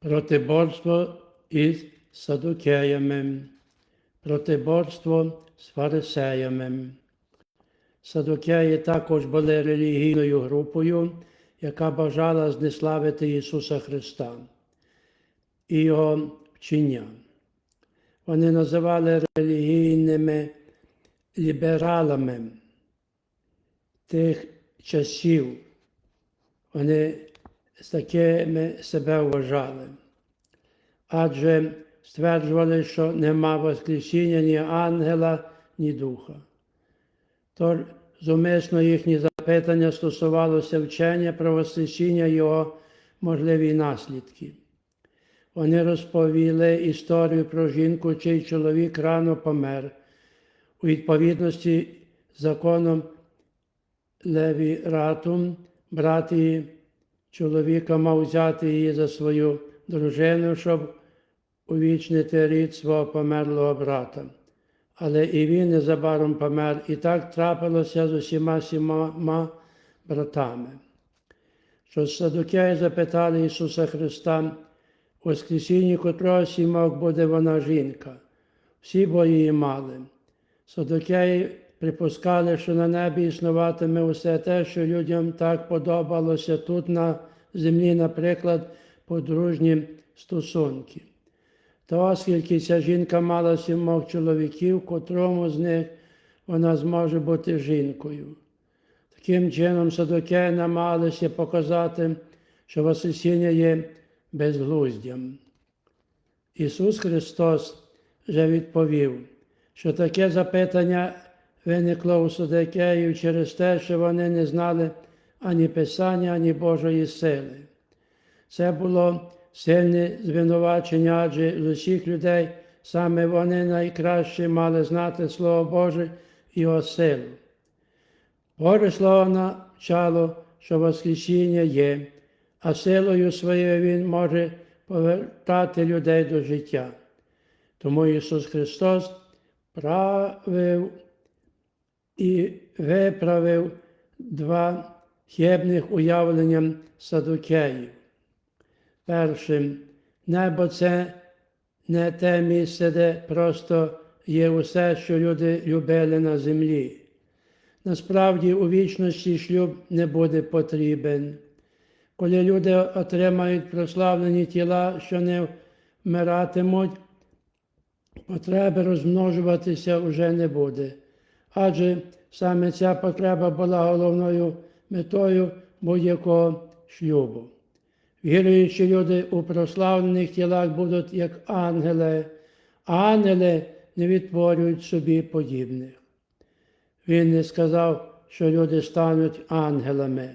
Протиборство із садукеями, протиборство з фарисеями. Садукеї також були релігійною групою, яка бажала знеславити Ісуса Христа і Його вчення. Вони називали релігійними лібералами тих часів. Вони такими себе вважали. Адже стверджували, що нема Воскресіння ні ангела, ні духа. Тож зумисно їхні запитання стосувалося вчення про Воскресіння його можливі наслідки. Вони розповіли історію про жінку, чий чоловік рано помер. У відповідності з законом Левіратум, брат її чоловіка мав взяти її за свою дружину, щоб увічнити рід свого померлого брата. Але і він незабаром помер, і так трапилося з усіма сімома братами. Що садукеї запитали Ісуса Христа, Воскресінні котрого сімок буде вона жінка. Всі бо її мали. Садукеї припускали, що на небі існуватиме усе те, що людям так подобалося тут на землі, наприклад, подружні стосунки. То оскільки ця жінка мала сімох чоловіків, котрому з них вона зможе бути жінкою. Таким чином, садокеї намагалися показати, що Воскресіння є безглуздям. Ісус Христос вже відповів, що таке запитання виникло у Садокеїв через те, що вони не знали ані Писання, ані Божої сили. Це було сильне звинувачення, адже з усіх людей саме вони найкраще мали знати Слово Боже і його силу. Боже Слово навчало, що Воскресіння є, а силою своєю Він може повертати людей до життя. Тому Ісус Христос правив і виправив два хибних уявлення садукеїв. Першим, небо це не те місце, де просто є усе, що люди любили на землі. Насправді у вічності шлюб не буде потрібен. Коли люди отримають прославлені тіла, що не вмиратимуть, потреби розмножуватися вже не буде. Адже саме ця потреба була головною метою будь-якого шлюбу. Віруючі люди у прославлених тілах будуть як ангели, а ангели не відтворюють собі подібних. Він не сказав, що люди стануть ангелами.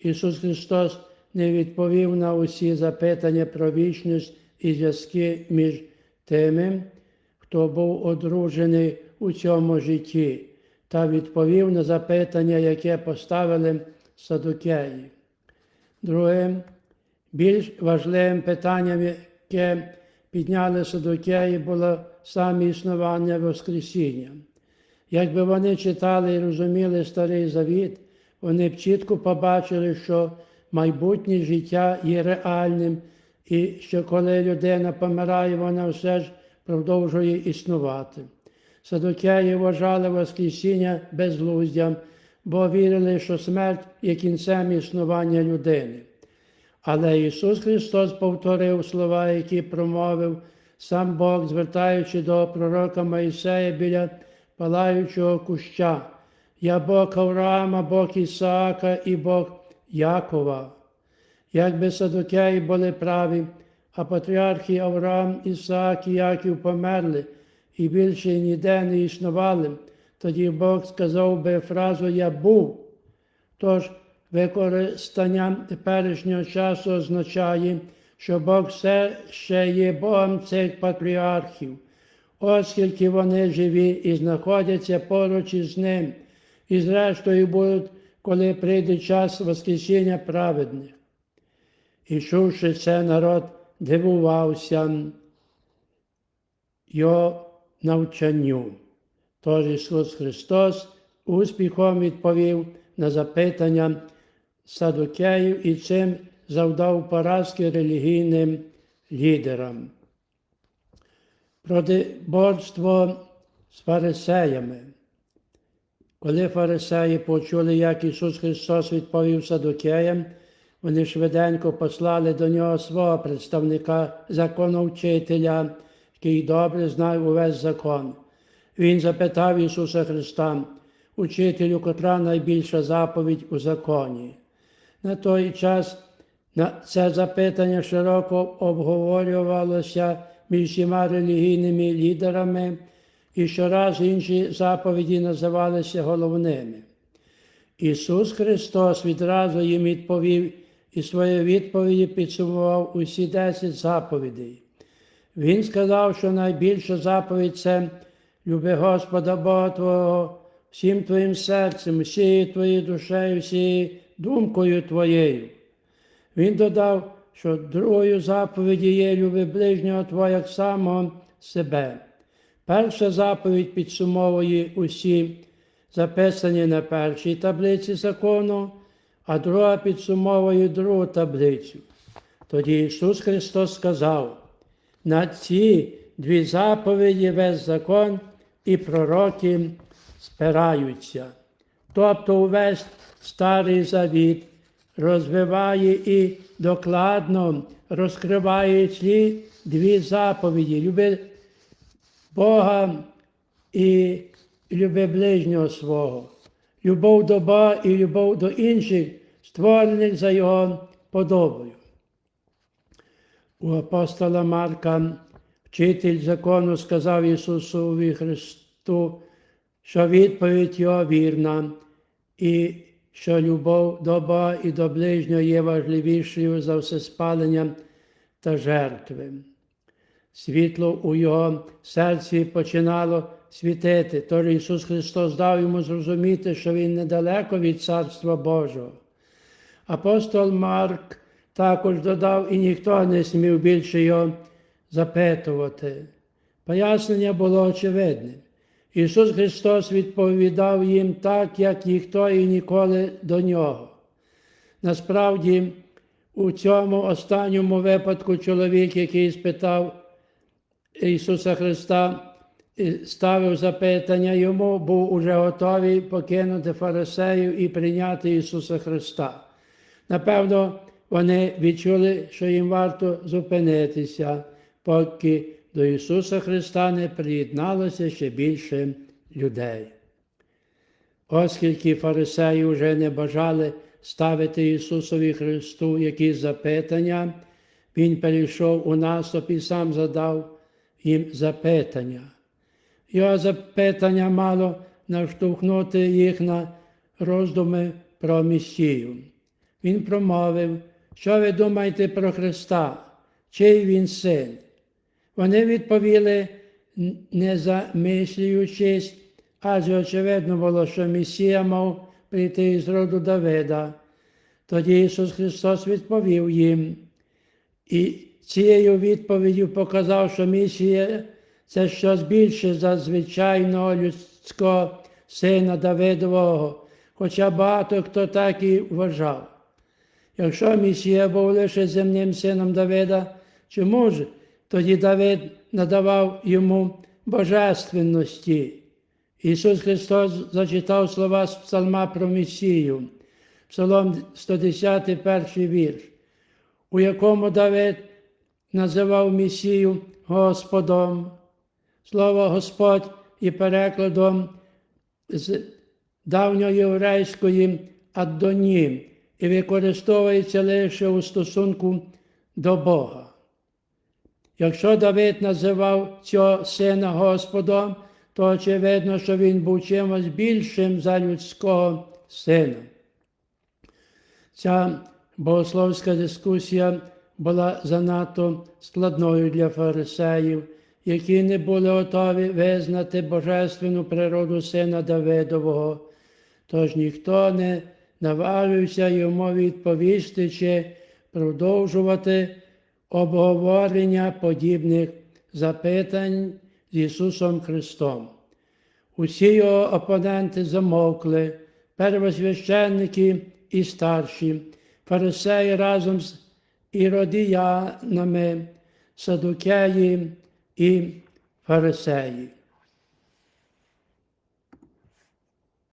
Ісус Христос не відповів на усі запитання про вічність і зв'язки між тими, хто був одружений у цьому житті, та відповів на запитання, яке поставили садукеї. Другим, більш важливим питанням, яке підняли садукеї, було саме існування Воскресіння. Якби вони читали і розуміли Старий Завіт, вони б чітко побачили, що майбутнє життя є реальним, і що коли людина помирає, вона все ж продовжує існувати. Садокеї вважали Воскресіння безглуздям, бо вірили, що смерть є кінцем існування людини. Але Ісус Христос повторив слова, які промовив сам Бог, звертаючи до пророка Моїсея біля палаючого куща. Я Бог Авраама, Бог Ісаака і Бог Якова. Якби садокеї були праві, а патріархи Авраам, Ісаак і Яків померли і більше ніде не існували, тоді Бог сказав би фразу Я був. Тож використання теперішнього часу означає, що Бог все ще є Богом цих патріархів, оскільки вони живі і знаходяться поруч із ним, і зрештою будуть, коли прийде час Воскресіння праведних. І чувши це, народ дивувався його навчанню. Тож Ісус Христос успіхом відповів на запитання садукеїв і цим завдав поразки релігійним лідерам. Протиборство з фарисеями. Коли фарисеї почули, як Ісус Христос відповів садокеям, вони швиденько послали до нього свого представника, законовчителя, який добре знав увесь закон. Він запитав Ісуса Христа, учителю, котра найбільша заповідь у законі. На той час це запитання широко обговорювалося між всіма релігійними лідерами, і щораз інші заповіді називалися головними. Ісус Христос відразу їм відповів і своєю відповіді підсумував усі десять заповідей. Він сказав, що найбільша заповідь це люби Господа Бога Твого всім твоїм серцем, всією твоєю душею, всією думкою твоєю. Він додав, що другою заповіді є люби ближнього Твого як самого себе. Перша заповідь підсумовує усі записані на першій таблиці закону, а друга підсумовує другу таблицю. Тоді Ісус Христос сказав, на ці дві заповіді весь закон і пророки спираються. Тобто увесь старий завіт розвиває і докладно розкриває ці дві заповіді. Люби Бога і люби ближнього свого, любов до Бога і любов до інших, створених за Його подобою. У апостола Марка вчитель закону сказав Ісусові Христу, що відповідь його вірна, і що любов до Бога і до ближнього є важливішою за все спалення та жертви. Світло у його серці починало світити, тож Ісус Христос дав йому зрозуміти, що Він недалеко від Царства Божого. Апостол Марк також додав, і ніхто не смів більше його запитувати. Пояснення було очевидним. Ісус Христос відповідав їм так, як ніхто і ніколи до нього. Насправді, у цьому останньому випадку чоловік, який спитав Ісуса Христа, ставив запитання йому, був уже готовий покинути фарисеїв і прийняти Ісуса Христа. Напевно, вони відчули, що їм варто зупинитися, поки до Ісуса Христа не приєдналося ще більше людей. Оскільки фарисеї вже не бажали ставити Ісусові Христу якісь запитання, Він перейшов у наступ і сам задав їм запитання. Його запитання мало наштовхнути їх на роздуми про Месію. Він промовив, що ви думаєте про Христа, чий він син? Вони відповіли, не замислюючись, адже очевидно було, що Месія мав прийти із роду Давида. Тоді Ісус Христос відповів їм. І цією відповіддю показав, що місія це щось більше за звичайного людського сина Давидового, хоча багато хто так і вважав. Якщо Месія був лише земним сином Давида, чому ж тоді Давид надавав йому божественності? Ісус Христос зачитав слова з псалма про Месію, Псалом 110, перший вірш, у якому Давид називав Месію Господом. Слово Господь і перекладом з давньоєврейської Адоні і використовується лише у стосунку до Бога. Якщо Давид називав цього сина Господом, то очевидно, що він був чимось більшим за людського сина. Ця богословська дискусія була занадто складною для фарисеїв, які не були готові визнати божественну природу сина Давидового, тож ніхто не наважився йому відповісти чи продовжувати обговорення подібних запитань з Ісусом Христом. Усі його опоненти замовкли, первосвященники і старші, фарисеї разом з іродіянами садукеї і фарисеї.